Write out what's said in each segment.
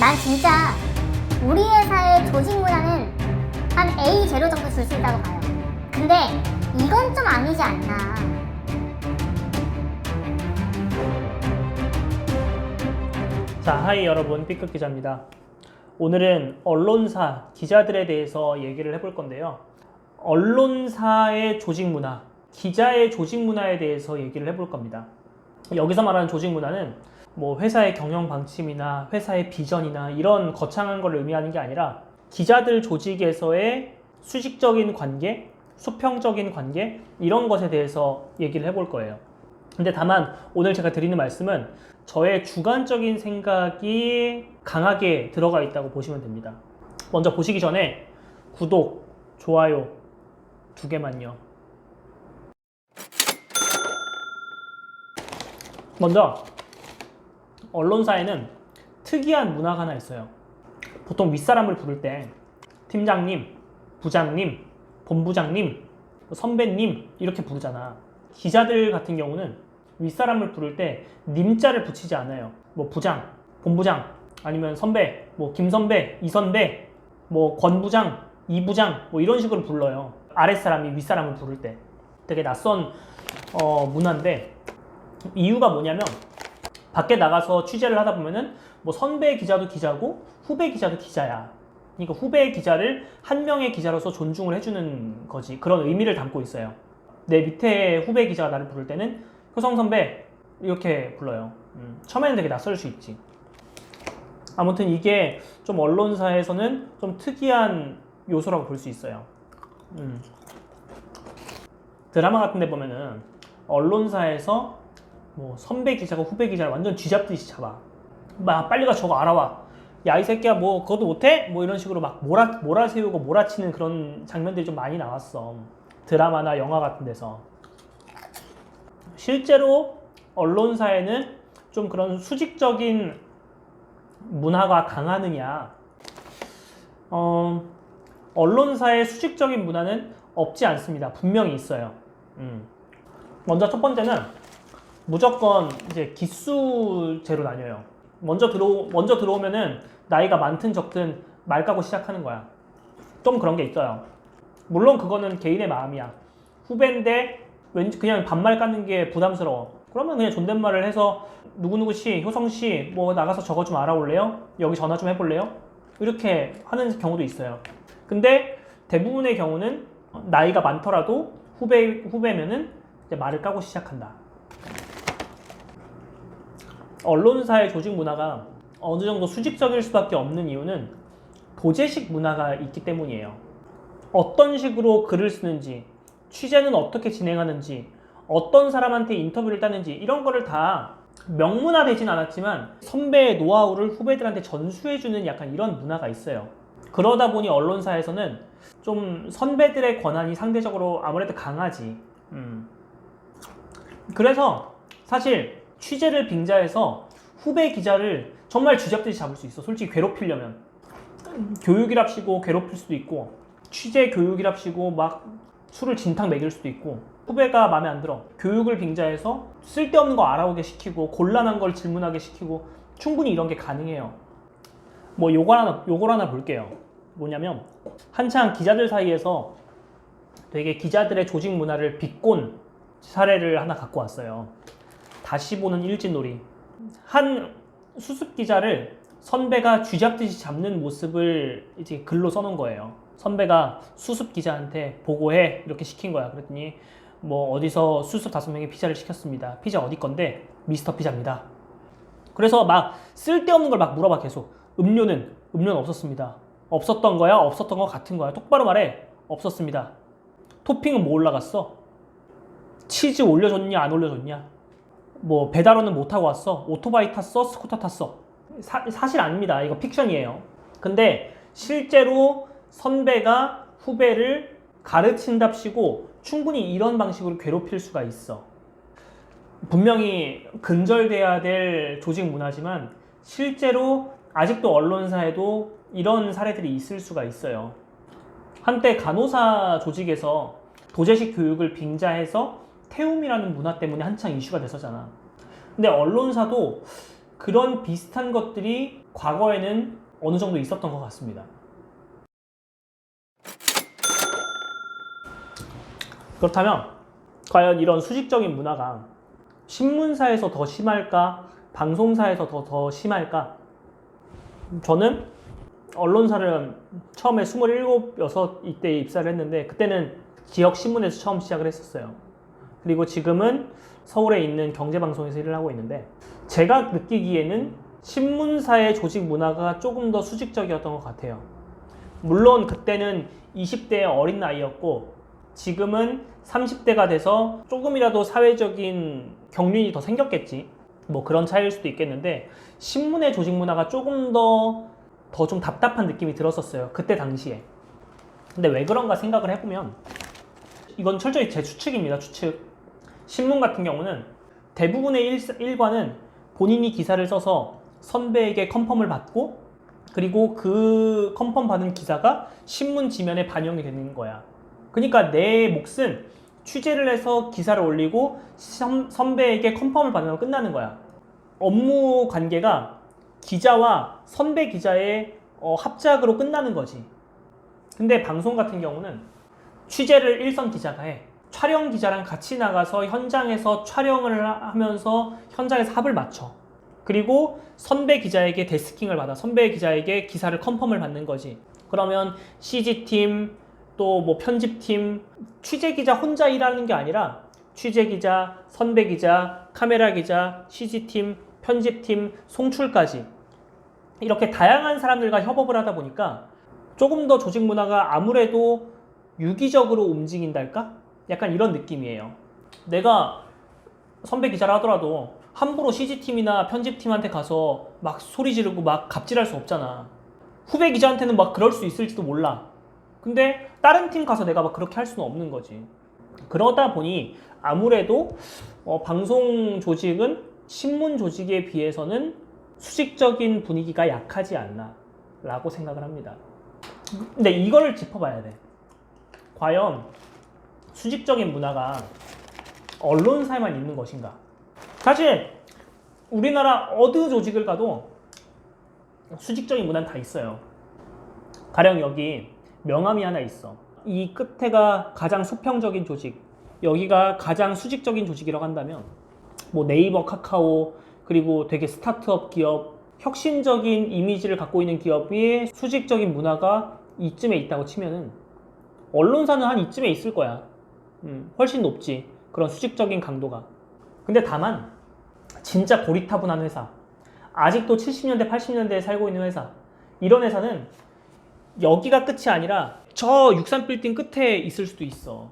난 진짜 우리 회사의 조직 문화는 한 A 제로 정도 줄 수 있다고 봐요. 근데 이건 좀 아니지 않나. 자, 하이 여러분, B급 기자입니다. 오늘은 언론사, 기자들에 대해서 얘기를 해볼 건데요. 언론사의 조직 문화, 기자의 조직 문화에 대해서 얘기를 해볼 겁니다. 여기서 말하는 조직 문화는 뭐 회사의 경영 방침이나 회사의 비전이나 이런 거창한 걸 의미하는 게 아니라 기자들 조직에서의 수직적인 관계, 수평적인 관계 이런 것에 대해서 얘기를 해볼 거예요. 근데 다만 오늘 제가 드리는 말씀은 저의 주관적인 생각이 강하게 들어가 있다고 보시면 됩니다. 먼저 보시기 전에 구독, 좋아요 두 개만요. 먼저 언론사에는 특이한 문화가 하나 있어요. 보통 윗사람을 부를 때 팀장님, 부장님, 본부장님, 선배님 이렇게 부르잖아. 기자들 같은 경우는 윗사람을 부를 때 님자를 붙이지 않아요. 뭐 부장, 본부장, 아니면 선배, 뭐 김선배, 이선배, 뭐 권부장, 이부장 뭐 이런 식으로 불러요. 아랫사람이 윗사람을 부를 때 되게 낯선 어, 문화인데 이유가 뭐냐면 밖에 나가서 취재를 하다 보면은 뭐 선배 기자도 기자고 후배 기자도 기자야. 그러니까 후배 기자를 한 명의 기자로서 존중을 해주는 거지. 그런 의미를 담고 있어요. 내 밑에 후배 기자가 나를 부를 때는 효성 선배 이렇게 불러요. 음, 처음에는 되게 낯설 수 있지. 아무튼 이게 좀 언론사에서는 좀 특이한 요소라고 볼 수 있어요. 음. 드라마 같은 데 보면은 언론사에서 뭐 선배 기자가 후배 기자를 완전 쥐잡듯이 잡아. 막 빨리 가 저거 알아와. 야 이 새끼야 뭐 그것도 못해? 뭐 이런 식으로 막 몰아 몰아세우고 몰아치는 그런 장면들이 좀 많이 나왔어. 드라마나 영화 같은 데서. 실제로 언론사에는 좀 그런 수직적인 문화가 강하느냐? 어, 언론사의 수직적인 문화는 없지 않습니다. 분명히 있어요. 음. 먼저 첫 번째는 무조건 이제 기수제로 나뉘어요. 먼저 들어 먼저 들어오면은 나이가 많든 적든 말 까고 시작하는 거야. 좀 그런 게 있어요. 물론 그거는 개인의 마음이야. 후배인데 왠지 그냥 반말 까는 게 부담스러워. 그러면 그냥 존댓말을 해서 누구누구 씨, 효성 씨, 뭐 나가서 저거 좀 알아올래요? 여기 전화 좀 해볼래요? 이렇게 하는 경우도 있어요. 근데 대부분의 경우는 나이가 많더라도 후배 후배면은 이제 말을 까고 시작한다. 언론사의 조직 문화가 어느 정도 수직적일 수밖에 없는 이유는 도제식 문화가 있기 때문이에요. 어떤 식으로 글을 쓰는지, 취재는 어떻게 진행하는지, 어떤 사람한테 인터뷰를 따는지 이런 거를 다 명문화되진 않았지만 선배의 노하우를 후배들한테 전수해주는 약간 이런 문화가 있어요. 그러다 보니 언론사에서는 좀 선배들의 권한이 상대적으로 아무래도 강하지. 음. 그래서 사실 취재를 빙자해서 후배 기자를 정말 쥐잡듯이 잡을 수 있어. 솔직히 괴롭히려면. 교육이랍시고 괴롭힐 수도 있고, 취재 교육이랍시고 막 술을 진탕 먹일 수도 있고, 후배가 마음에 안 들어. 교육을 빙자해서 쓸데없는 거 알아오게 시키고, 곤란한 걸 질문하게 시키고, 충분히 이런 게 가능해요. 뭐 요거 하나, 요걸 하나 볼게요. 뭐냐면, 한창 기자들 사이에서 되게 기자들의 조직 문화를 비꼰 사례를 하나 갖고 왔어요. 다시 보는 일진놀이. 한 수습 기자를 선배가 쥐잡듯이 잡는 모습을 이제 글로 써놓은 거예요. 선배가 수습 기자한테 보고해 이렇게 시킨 거야. 그랬더니 뭐 어디서 수습 다섯 명이 피자를 시켰습니다. 피자 어디 건데 미스터 피자입니다. 그래서 막 쓸데없는 걸 막 물어봐 계속. 음료는 음료는 없었습니다. 없었던 거야? 없었던 거 같은 거야? 똑바로 말해. 없었습니다. 토핑은 뭐 올라갔어? 치즈 올려줬냐 안 올려줬냐? 뭐 배달원은 못 타고 왔어? 오토바이 탔어? 스쿠터 탔어? 사, 사실 아닙니다. 이거 픽션이에요. 근데 실제로 선배가 후배를 가르친답시고 충분히 이런 방식으로 괴롭힐 수가 있어. 분명히 근절돼야 될 조직 문화지만 실제로 아직도 언론사에도 이런 사례들이 있을 수가 있어요. 한때 간호사 조직에서 도제식 교육을 빙자해서 태움이라는 문화 때문에 한창 이슈가 됐었잖아. 근데 언론사도 그런 비슷한 것들이 과거에는 어느 정도 있었던 것 같습니다. 그렇다면 과연 이런 수직적인 문화가 신문사에서 더 심할까? 방송사에서 더, 더 심할까? 저는 언론사를 처음에 27, 6 이때 입사를 했는데 그때는 지역 신문에서 처음 시작을 했었어요. 그리고 지금은 서울에 있는 경제방송에서 일을 하고 있는데 제가 느끼기에는 신문사의 조직 문화가 조금 더 수직적이었던 것 같아요. 물론 그때는 20대의 어린 나이였고 지금은 30대가 돼서 조금이라도 사회적인 경륜이 더 생겼겠지. 뭐 그런 차이일 수도 있겠는데 신문의 조직 문화가 조금 더 더 좀 답답한 느낌이 들었었어요. 그때 당시에. 근데 왜 그런가 생각을 해보면 이건 철저히 제 추측입니다. 추측. 신문 같은 경우는 대부분의 일, 일과는 본인이 기사를 써서 선배에게 컨펌을 받고 그리고 그 컨펌 받은 기사가 신문 지면에 반영이 되는 거야. 그러니까 내 몫은 취재를 해서 기사를 올리고 선, 선배에게 컨펌을 받으면 끝나는 거야. 업무 관계가 기자와 선배 기자의 어, 합작으로 끝나는 거지. 근데 방송 같은 경우는 취재를 일선 기자가 해. 촬영 기자랑 같이 나가서 현장에서 촬영을 하면서 현장에서 합을 맞춰. 그리고 선배 기자에게 데스킹을 받아. 선배 기자에게 기사를 컨펌을 받는 거지. 그러면 CG팀, 또 뭐 편집팀, 취재 기자 혼자 일하는 게 아니라 취재 기자, 선배 기자, 카메라 기자, CG팀, 편집팀, 송출까지 이렇게 다양한 사람들과 협업을 하다 보니까 조금 더 조직 문화가 아무래도 유기적으로 움직인달까? 약간 이런 느낌이에요. 내가 선배 기자를 하더라도 함부로 CG팀이나 편집팀한테 가서 막 소리 지르고 막 갑질할 수 없잖아. 후배 기자한테는 막 그럴 수 있을지도 몰라. 근데 다른 팀 가서 내가 막 그렇게 할 수는 없는 거지. 그러다 보니 아무래도 어, 방송 조직은 신문 조직에 비해서는 수직적인 분위기가 약하지 않나 라고 생각을 합니다. 근데 이거를 짚어봐야 돼. 과연 수직적인 문화가 언론사에만 있는 것인가? 사실 우리나라 어느 조직을 가도 수직적인 문화는 다 있어요. 가령 여기 명함이 하나 있어. 이 끝에가 가장 수평적인 조직, 여기가 가장 수직적인 조직이라고 한다면 뭐 네이버, 카카오, 그리고 되게 스타트업 기업, 혁신적인 이미지를 갖고 있는 기업이 수직적인 문화가 이쯤에 있다고 치면은 언론사는 한 이쯤에 있을 거야. 음, 훨씬 높지. 그런 수직적인 강도가. 근데 다만 진짜 고리타분한 회사, 아직도 70년대, 80년대에 살고 있는 회사, 이런 회사는 여기가 끝이 아니라 저 63빌딩 끝에 있을 수도 있어.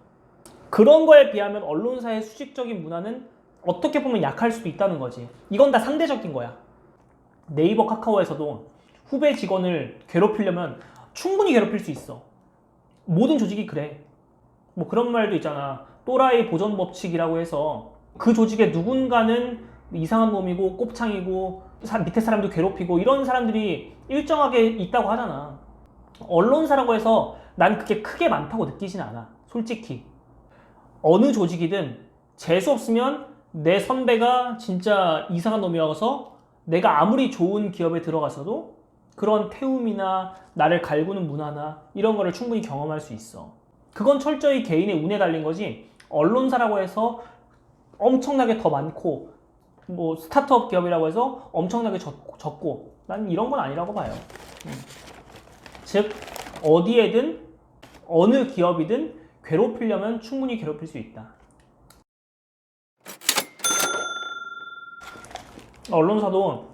그런 거에 비하면 언론사의 수직적인 문화는 어떻게 보면 약할 수도 있다는 거지. 이건 다 상대적인 거야. 네이버 카카오에서도 후배 직원을 괴롭히려면 충분히 괴롭힐 수 있어. 모든 조직이 그래. 뭐 그런 말도 있잖아. 또라이 보전 법칙이라고 해서 그 조직의 누군가는 이상한 놈이고 곱창이고 사- 밑에 사람도 괴롭히고 이런 사람들이 일정하게 있다고 하잖아. 언론사라고 해서 난 그게 크게 많다고 느끼진 않아. 솔직히. 어느 조직이든 재수 없으면 내 선배가 진짜 이상한 놈이어서 내가 아무리 좋은 기업에 들어가서도 그런 태움이나 나를 갈구는 문화나 이런 거를 충분히 경험할 수 있어. 그건 철저히 개인의 운에 달린 거지. 언론사라고 해서 엄청나게 더 많고 뭐 스타트업 기업이라고 해서 엄청나게 적, 적고 난 이런 건 아니라고 봐요. 음. 즉 어디에든 어느 기업이든 괴롭히려면 충분히 괴롭힐 수 있다. 언론사도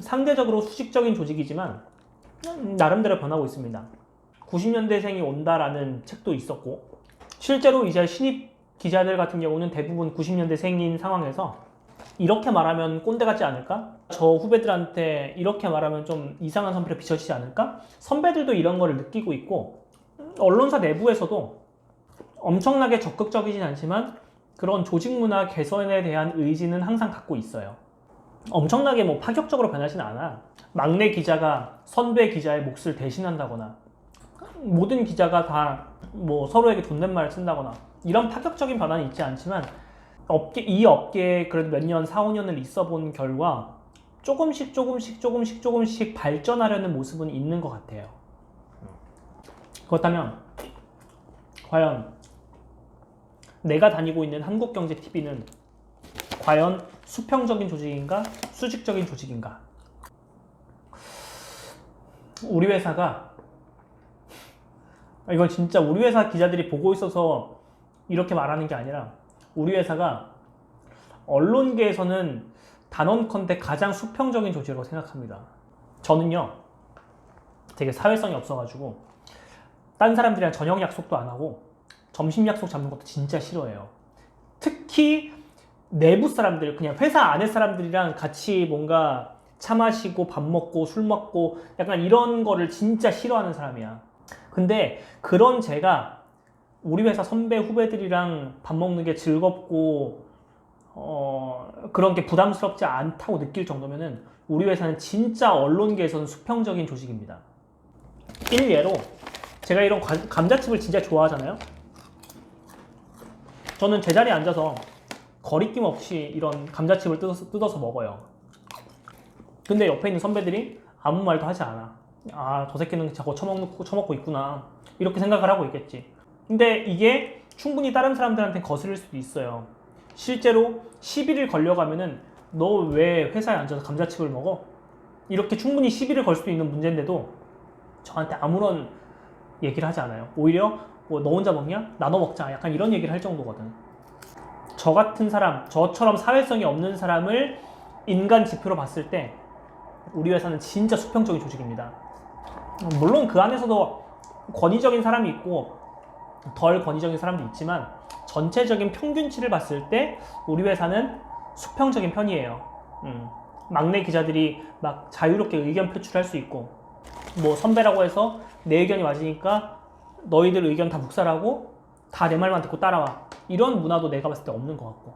상대적으로 수직적인 조직이지만 음, 나름대로 변하고 있습니다. 90년대생이 온다라는 책도 있었고 실제로 이제 신입 기자들 같은 경우는 대부분 90년대생인 상황에서 이렇게 말하면 꼰대 같지 않을까? 저 후배들한테 이렇게 말하면 좀 이상한 선배로 비춰지지 않을까? 선배들도 이런 거를 느끼고 있고 언론사 내부에서도 엄청나게 적극적이진 않지만 그런 조직 문화 개선에 대한 의지는 항상 갖고 있어요. 엄청나게 뭐 파격적으로 변하진 않아. 막내 기자가 선배 기자의 몫을 대신한다거나 모든 기자가 다 뭐 서로에게 존댓말을 쓴다거나 이런 파격적인 변화는 있지 않지만 업계 이 업계에 그래도 몇 년, 4, 5년을 있어 본 결과 조금씩 조금씩 조금씩 조금씩 발전하려는 모습은 있는 것 같아요. 그렇다면 과연 내가 다니고 있는 한국경제TV는 과연 수평적인 조직인가 수직적인 조직인가? 우리 회사가 이건 진짜 우리 회사 기자들이 보고 있어서 이렇게 말하는 게 아니라 우리 회사가 언론계에서는 단언컨대 가장 수평적인 조직이라고 생각합니다. 저는요, 되게 사회성이 없어가지고, 딴 사람들이랑 저녁 약속도 안 하고, 점심 약속 잡는 것도 진짜 싫어해요. 특히 내부 사람들, 그냥 회사 안에 사람들이랑 같이 뭔가 차 마시고 밥 먹고 술 먹고 약간 이런 거를 진짜 싫어하는 사람이야. 근데 그런 제가 우리 회사 선배 후배들이랑 밥 먹는 게 즐겁고 어, 그런 게 부담스럽지 않다고 느낄 정도면은 우리 회사는 진짜 언론계에서는 수평적인 조직입니다. 일예로 제가 이런 관- 감자칩을 진짜 좋아하잖아요. 저는 제자리에 앉아서 거리낌 없이 이런 감자칩을 뜯어서, 뜯어서 먹어요. 근데 옆에 있는 선배들이 아무 말도 하지 않아. 아, 저 새끼는 자꾸 처먹고, 처먹고 있구나. 이렇게 생각을 하고 있겠지. 근데 이게 충분히 다른 사람들한테 거슬릴 수도 있어요. 실제로 시비를 걸려가면은 너 왜 회사에 앉아서 감자칩을 먹어? 이렇게 충분히 시비를 걸 수도 있는 문제인데도 저한테 아무런 얘기를 하지 않아요. 오히려 뭐 너 혼자 먹냐? 나눠 먹자. 약간 이런 얘기를 할 정도거든. 저 같은 사람, 저처럼 사회성이 없는 사람을 인간 지표로 봤을 때 우리 회사는 진짜 수평적인 조직입니다. 물론 그 안에서도 권위적인 사람이 있고 덜 권위적인 사람도 있지만 전체적인 평균치를 봤을 때 우리 회사는 수평적인 편이에요. 음, 막내 기자들이 막 자유롭게 의견 표출할 수 있고 뭐 선배라고 해서 내 의견이 맞으니까 너희들 의견 다 묵살하고 다 내 말만 듣고 따라와 이런 문화도 내가 봤을 때 없는 것 같고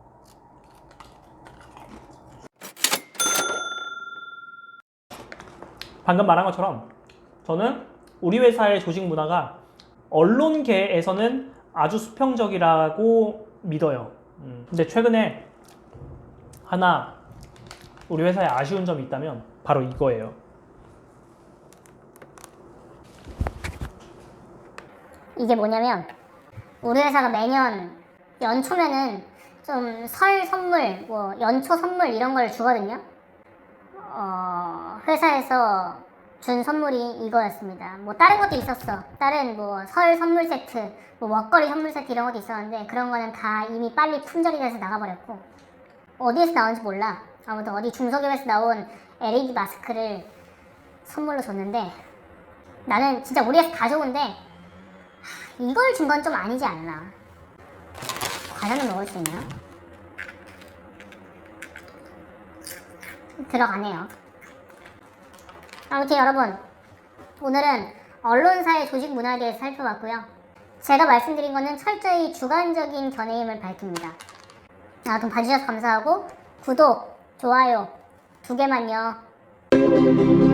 방금 말한 것처럼 저는 우리 회사의 조직 문화가 언론계에서는 아주 수평적이라고 믿어요. 음, 근데 최근에 하나 우리 회사에 아쉬운 점이 있다면 바로 이거예요. 이게 뭐냐면 우리 회사가 매년 연초면은 좀 설 선물, 뭐 연초 선물 이런 걸 주거든요. 어, 회사에서 준 선물이 이거였습니다. 뭐 다른 것도 있었어. 다른 뭐 설 선물 세트, 뭐 먹거리 선물 세트 이런 것도 있었는데 그런 거는 다 이미 빨리 품절이 돼서 나가버렸고 어디에서 나온지 몰라. 아무튼 어디 중소기업에서 나온 LED 마스크를 선물로 줬는데 나는 진짜 우리 회사 다 좋은데 이걸 준 건 좀 아니지 않나. 과자는 먹을 수 있나? 들어가네요. 아무튼 여러분, 오늘은 언론사의 조직 문화에 대해서 살펴봤고요. 제가 말씀드린 거는 철저히 주관적인 견해임을 밝힙니다. 아무튼 봐주셔서 감사하고, 구독, 좋아요 두 개만요.